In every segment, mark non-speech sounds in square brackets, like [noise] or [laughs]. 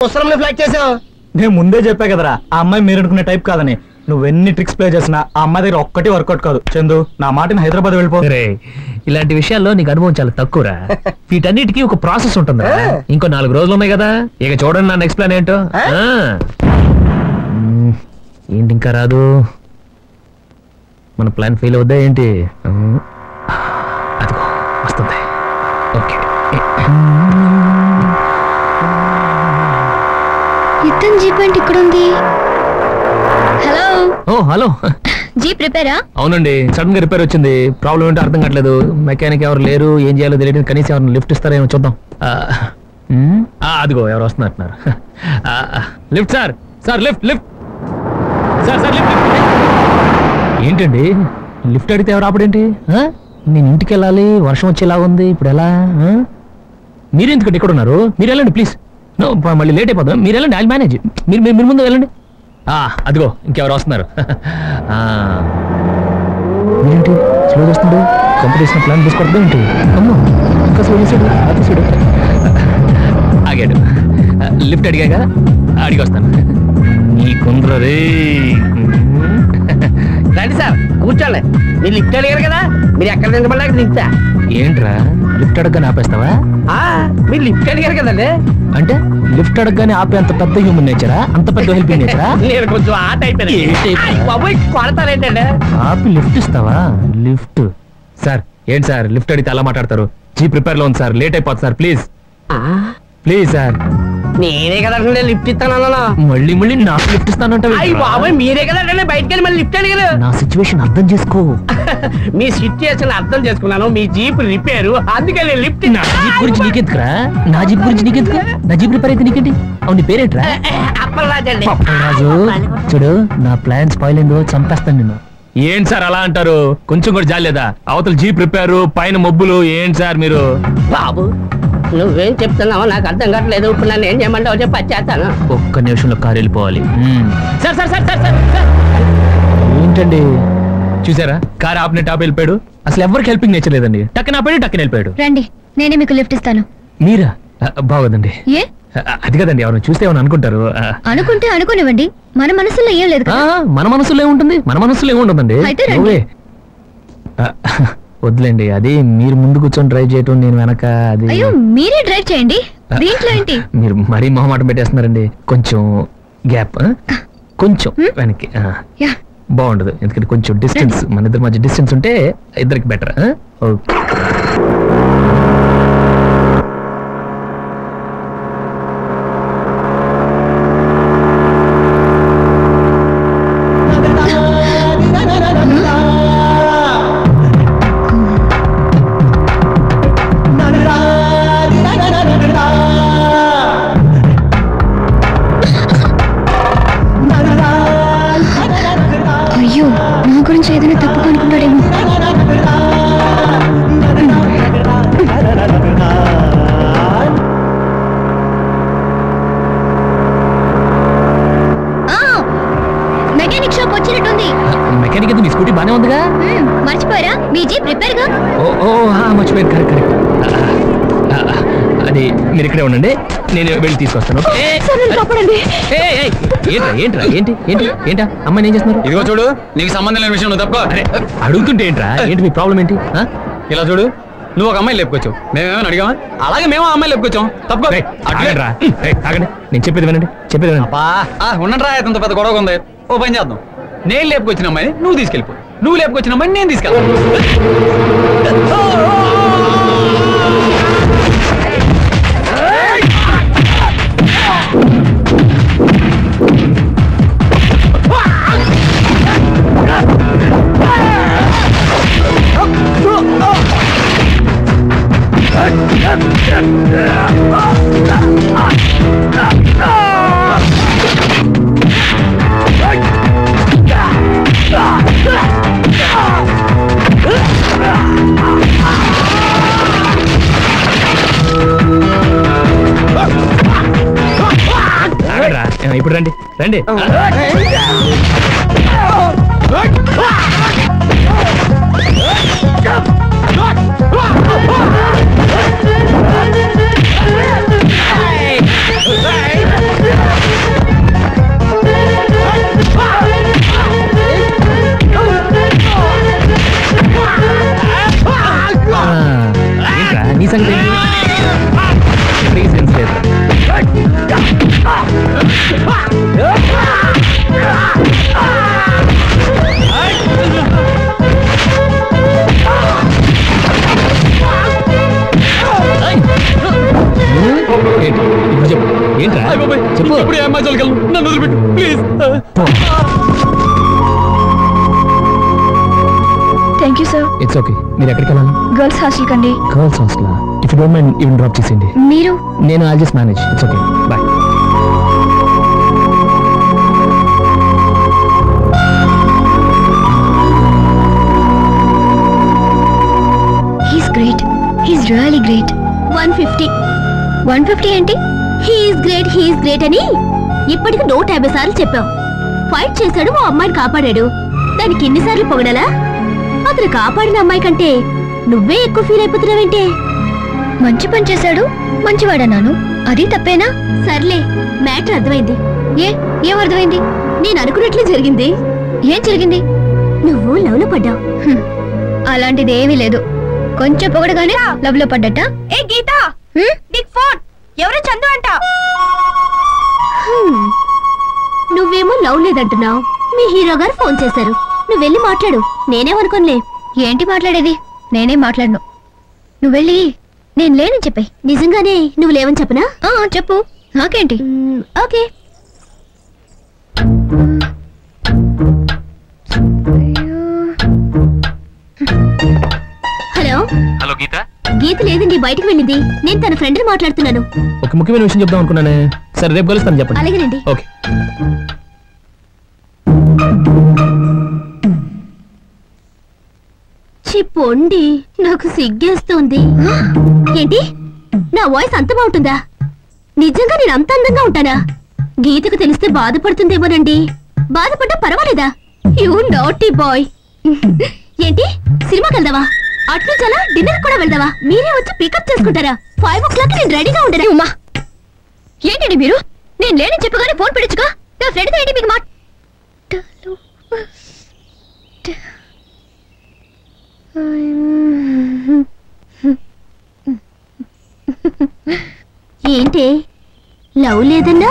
ముసలంని flat చేసావు నేను ముందే చెప్పా కదరా ఆ అమ్మాయి మీరు అనుకునే టైప్ కాదని. నువ్వు ఎన్ని ట్రిక్స్ ప్లే చేసినా ఆ అమ్మాయి దగ్గర ఒక్కటి వర్కౌట్ కాదు. చందు నా మాటని హైదరాబాద్ వెళ్ళిపో. రే ఇలాంటి విషయాల్లో నీకు అనుభవం చాలా తక్కువరా. [laughs] వీటన్నిటికీ ఒక ప్రాసెస్ ఉంటుంది ఇంకో నాలుగు రోజులు ఉన్నాయి కదా. ఇక చూడండి నా నెక్స్ట్ ప్లాన్ ఏంటో. ఏంటి ఇంకా రాదు? మన ప్లాన్ ఫెయిల్ అవుద్దా ఏంటి మ్మ్. అదిగో వస్తుంది ఓకే ఇతను జీప్ ఏంటి ఇక్కడ ఉంది? హలో? ఓ హలో. జీప్ రిపేరా? అవునండి సడన్గా రిపేర్ వచ్చింది. ప్రాబ్లం ఏంటో అర్థం కావట్లేదు. మెకానిక్ ఎవరు లేరు ఏం చేయాలో తెలియదు కనీసం ఎవరిని లిఫ్ట్ ఇస్తారేమో చూద్దాం. ఆ, మ్మ్. ఆ, అదిగో ఎవరు వస్తున్నట్టున్నారు. Lift sir sir lift lift. Sir sir lift lift. ఏంటండి? లిఫ్ట్ అడిగితే ఎవరు ఆపడేంటి? ఆ? నేను ఇంటికి వెళ్ళాలి వర్షం వచ్చేలా ఉంది ఇప్పుడు ఎలా? ఆ? మీరు ఎందుకంటే ఇక్కడ ఉన్నారు? మీరు వెళ్ళండి ప్లీజ్. మళ్ళీ లేట్ అయిపోదాం మీరు వెళ్ళండి ఐ మేనేజ్ మీరు మీరు మీరు ముందు వెళ్ళండి. ఆ, అదిగో ఇంకెవరు వస్తున్నారు? [laughs] ఆ. ఏంటి? స్లో చేస్తున్నాడు కాంపిటీషన్ ప్లాన్ తీసుకొడతా ఏంటి? అమ్మో ఇంకా స్లో చేసాడు ఆఫీసుడు ఆగాడు. లిఫ్ట్ అడిగాక అడిగి వస్తాను నీ కుంద్ర రే. రండి సార్ కూర్చోండి. మీరు లిఫ్ట్ అడిగారు కదా మీరు ఎక్కడ నిలబడలే అక్కడ దింపుతా ఏంట్రా? లిఫ్ట్ అడగగానే ఆపేస్తావా? ఆ, మీరు లిఫ్ట్ అడిగారు కదండి. అంటే లిఫ్ట్ అడగగానే ఆపే అంత పెద్ద హ్యూమన్ నేచరా అంత పెద్ద హెల్పింగ్ నేచరా నేను కొంచెం ఆపి లిఫ్ట్ ఇస్తావా? లిఫ్ట్. సార్ ఏంటి సార్? లిఫ్ట్ అడిగితే అలా మాట్లాడతారు. జీ ప్రిపేర్లో ఉంది సార్. లేట్ అయిపోతుంది సార్ ప్లీజ్. Please sir. నేనే కదండి లిఫ్ట్ ఇస్తాను మళ్ళీ మళ్ళీ నాకు లిఫ్ట్ ఇస్తానంటే అయ్యి బాబోయ్ మీరే కదండి బయటకు వెళ్ళి మళ్ళీ లిఫ్ట్ అడిగారు నా సిచ్యువేషన్ అర్థం చేసుకో. [laughs] మీ సిచ్యుయేషన్ అర్థం చేసుకున్నాను మీ జీప్ రిపేరు అందుకే నేను లిఫ్ట్ నా జీప్ గురించి నీకెందుకురా? నా జీప్ గురించి నీకెందుకు? నా జీప్ రిపేర్ అయితే నీకేంటి? అవును పేరేంట్రా? అప్పలరాజండి రాజు చూడు నా ప్లాన్ స్పాయిల్ అయిందో చంపేస్తాను నిన్ను ఏంటి సార్ అలా అంటారు? కొంచెం కూడా జాలేదా? అవతల జీప్ రిపేరు పైన మబ్బులు ఏంటి సార్ మీరు? బాబు నువ్వేం చెప్తున్నావో నాకు అర్థం కావట్లేదు. ఇప్పుడు నన్ను ఏం చేయమంటావు చెప్పి వచ్చేస్తాను ఒక్క నిమిషంలో కారు వెళ్ళిపోవాలి. Sir sir sir sir sir. ఏంటండి? చూసారా? కారు ఆపిన టాప్ వెళ్ళిపోయాడు. అసలు ఎవరికి హెల్పింగ్ నేచర్ లేదండి. టక్కన ఆపాడు టక్కన వెళ్ళిపోయాడు. రండి నేనే మీకు లిఫ్ట్ ఇస్తాను. మీరా? బాగోదండి. ఏ? అది కదండి ఎవరు చూస్తే ఏమని అనుకుంటారు. అనుకుంటే అనుకునివ్వండి. మన మనసులో ఏం లేదు మన మనసులో ఏముంటుంది? మన మనసులో ఏముంటుందండి? అయితే వద్దులేండి అది మీరు ముందు కూర్చొని డ్రైవ్ చేయటం నేను వెనక అది అయ్యో మీరే డ్రైవ్ చేయండి. దీంట్లో ఏంటి? [laughs] మీరు మరీ మొహమాటం పెట్టేస్తున్నారండి. కొంచెం గ్యాప్ కొంచెం? వెనక్కి. యా. బాగుండదు ఎందుకంటే కొంచెం డిస్టెన్స్ మన ఇద్దరి మధ్య డిస్టెన్స్ ఉంటే ఇద్దరికి బెటర్ ఓకే. మీ స్కూటీ బానే ఉందిగా? మర్చిపోయారా? మీ జీప్ రిపేర్గా. ఓ ఓ మర్చిపోయాను కరెక్ట్ కరెక్ట్. అది మీరు ఇక్కడే ఉండండి. నేను వెళ్ళి తీసుకొస్తాను ఏంట్రా ఏంట్రా ఏంటి ఏంటి ఏంటా? అమ్మాయిని ఏం చేస్తున్నారు? ఇదిగో చూడు నీకు సంబంధం లేని విషయం నువ్వు తప్ప అరే అడుగుతుంటే ఏంట్రా? ఏంటి మీ ప్రాబ్లం ఏంటి? ఇలా చూడు నువ్వు ఒక అమ్మాయి లేపుకొచ్చావు. మేమేమైనా అడిగామా? అలాగే మేము అమ్మాయి లేపుకొచ్చాం. తప్ప రేయ్, ఆగండి రా. రేయ్, ఆగండి. నేను చెప్పేది వినండి చెప్పేది వినండి. ఉండండి రా ఇంత పెద్ద గొడవ ఉంది. ఓ పని చేద్దాం. నేను లేపుకొచ్చిన అమ్మాయిని నువ్వు తీసుకెళ్ళిపో. నువ్వు లేపుకొచ్చిన అమ్మాయిని నేను తీసుకెళ్ళాను ఇప్పుడు రండి రండి. ఏంట్రా? చెప్పు. ఇప్పుడు అమ్మాయి చోలికెళ్ళను నన్ను వదిలిపెట్టు please. Thank you sir it's okay మీరు ఎక్కడికి వెళ్ళాలి? గర్ల్స్ హాస్టల్ కండి. Girls hostel if you don't mind even drop చేసేయండి మీరు? నేను I just manage it's okay bye he's great he's really great one fifty one fifty ఏంటి he's great he's great అని ఇప్పటికి నూట యాభై సార్లు చెప్పాం. ఫైట్ చేశాడు ఓ అమ్మాయిని కాపాడాడు. దానికి ఎన్నిసార్లు పొగడాలా? అతను కాపాడిన అమ్మాయి కంటే నువ్వే ఎక్కువ ఫీల్ అయిపోతున్నావేంటే మంచి పని చేశాడు మంచివాడన్నాను. అది తప్పేనా? సర్లే మ్యాటర్ అర్థమైంది. ఏ ఏం అర్థమైంది? నేను అనుకున్నట్లే జరిగింది. ఏం జరిగింది? నువ్వు లవ్లో పడ్డావు. అలాంటిది ఏమీ లేదు. కొంచెం పొగడగానే లవ్లో పడ్డట ఏ గీత! ఫోన్ ఎవరో చందు అంట? నువ్వేమో లవ్ లేదంటున్నావు. మీ హీరో గారు ఫోన్ చేశారు. నువ్వు వెళ్ళి మాట్లాడు. నేనేమనుకోనులే. ఏంటి మాట్లాడేది? నేనేం మాట్లాడను. నువ్వు వెళ్ళి నేను లేనని చెప్పే. నిజంగానే నువ్వు లేవని చెప్పనా? చెప్పు. నాకేంటి? Okay. Hello. Hello Geeta. Geeta లేదండి బయటికి వెళ్ళింది. నేను తన ఫ్రెండ్ మాట్లాడుతున్నాను. ఒక ముఖ్యమైన విషయం చెప్దాం అనుకున్నానే. సరే రేపు కలుస్తాను చెప్పండి. అలాగేనండి. ఓకే. చిప్పొండి నాకు సిగ్గేస్తోంది. ఏంటి? నా వాయిస్ అంత బాగుంటుందా? నిజంగా నేను అంత అందంగా ఉంటానా? గీతకు తెలిస్తే బాధపడుతుందేమోనండి. బాధపడ్డా పర్వాలేదా? యూ నోటీ బాయ్ [laughs] ఏంటి? సినిమాకి వెళ్దావా అట్లు చాలా డిన్నర్ కూడా వెళ్దావా మీరే వచ్చి పికప్ చేసుకుంటారా? ఫైవ్ ఓ క్లాక్ నేను రెడీగా ఉండరా ఉమ్మా ఏంటండి మీరు? నేను లేనని చెప్పగానే ఫోన్ పిడుచుగా నా ఫ్రెండ్తో ఏంటి మీకు మాట? ఏంటి? లవ్ లేదన్నా?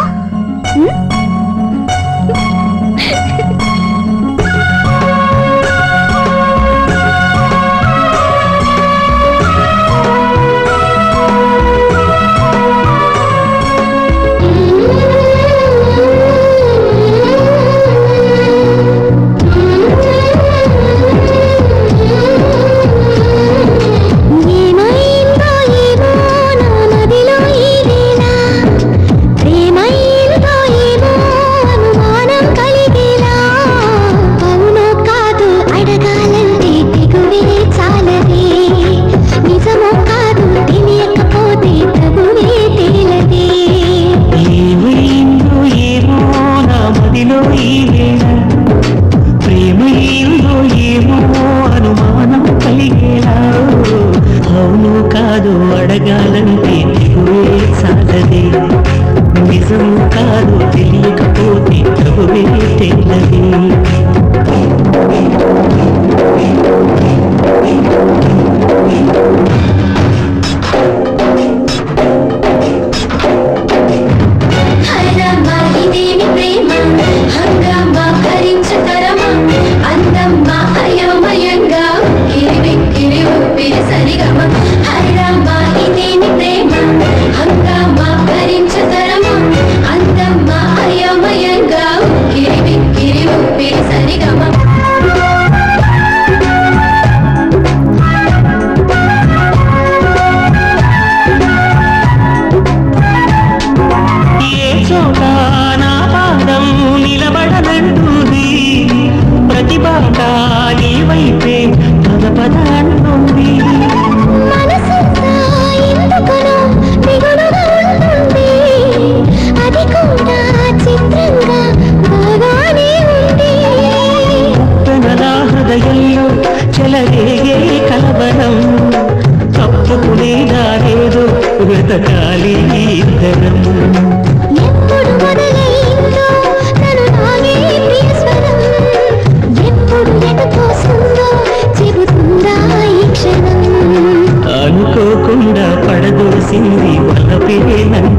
చూసింది వలపేనని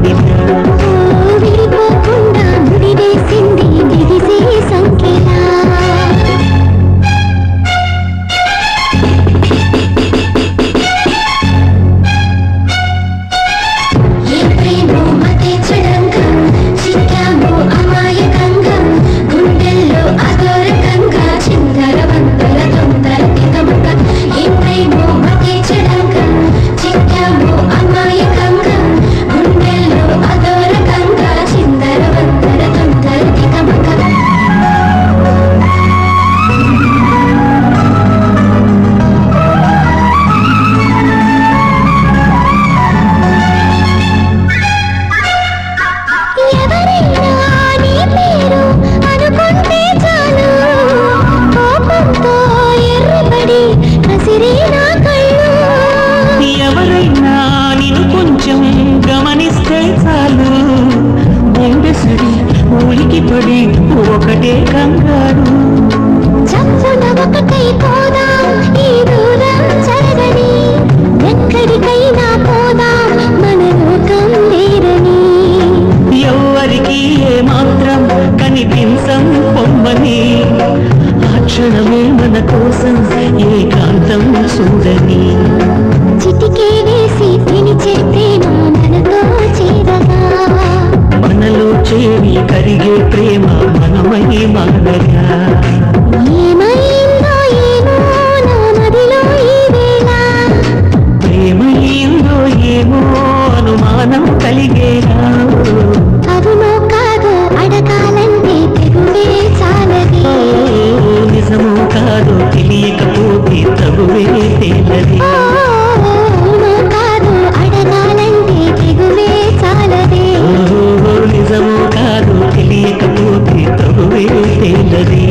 క్షణమే మన కోసం ఏకాంతం చూడని. చిటికే వేసి పిలిచే ప్రేమ మనతో చేరగా మనలో చేరి కరిగే ప్రేమ మనమై మారగా. కాదో తెలియకపోతే తగువే తేలది కాదు అడగాలంటే తెగువే చాలదే. నిజము కాదు తెలియకపోతే తగువే తేలది